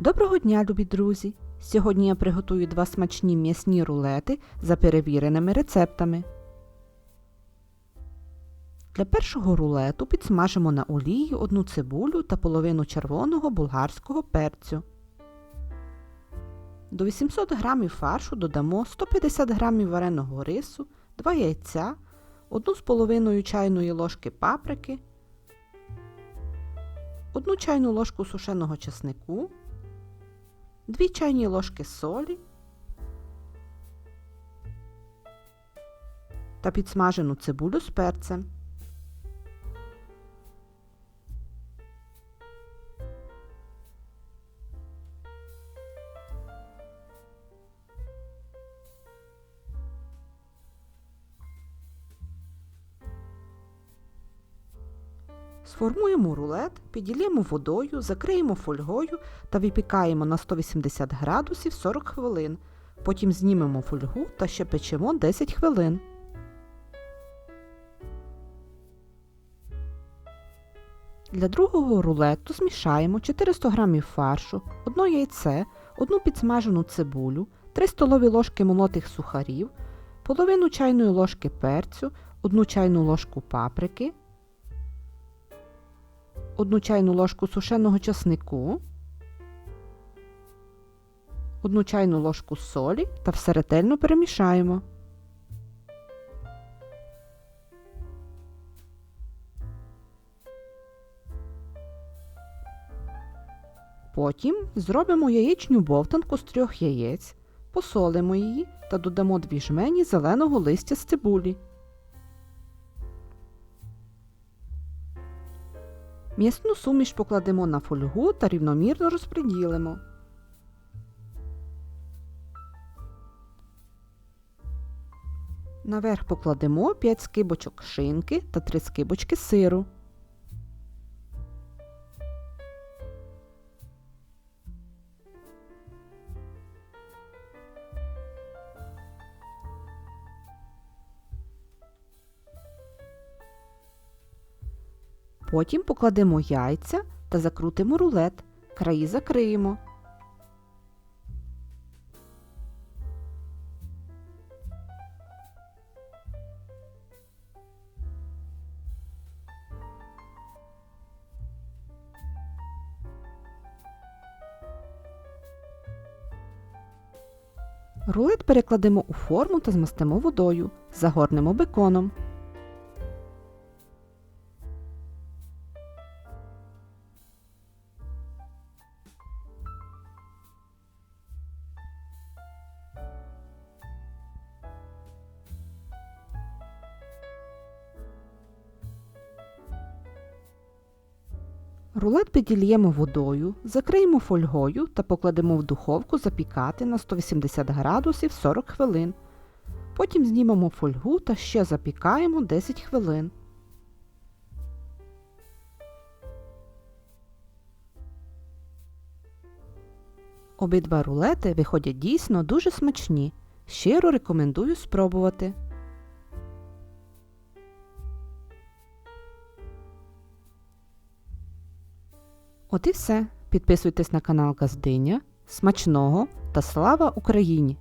Доброго дня, любі друзі! Сьогодні я приготую два смачні м'ясні рулети за перевіреними рецептами. Для першого рулету підсмажимо на олії одну цибулю та половину червоного болгарського перцю. До 800 г фаршу додамо 150 г вареного рису, 2 яйця, 1 з половиною чайної ложки паприки, 1 чайну ложку сушеного чеснику, 2 чайні ложки солі та підсмажену цибулю з перцем. Сформуємо рулет, піділємо водою, закриємо фольгою та випікаємо на 180 градусів 40 хвилин. Потім знімемо фольгу та ще печемо 10 хвилин. Для другого рулету змішаємо 400 г фаршу, 1 яйце, 1 підсмажену цибулю, 3 столові ложки молотих сухарів, половину чайної ложки перцю, 1 чайну ложку паприки, 1 чайну ложку сушеного часнику, 1 чайну ложку солі та все ретельно перемішаємо. Потім зробимо яєчню бовтанку з трьох яєць, посолимо її та додамо дві жмені зеленого листя з цибулі. М'ясну суміш покладемо на фольгу та рівномірно розподілимо. Наверх покладемо 5 скибочок шинки та 3 скибочки сиру. Потім покладемо яйця та закрутимо рулет. Краї закриємо. Рулет перекладемо у форму та змастимо водою. Загорнемо беконом. Рулет підільємо водою, закриємо фольгою та покладемо в духовку запікати на 180 градусів 40 хвилин. Потім знімемо фольгу та ще запікаємо 10 хвилин. Обидва рулети виходять дійсно дуже смачні. Щиро рекомендую спробувати. От і все. Підписуйтесь на канал Газдиня. Смачного та слава Україні!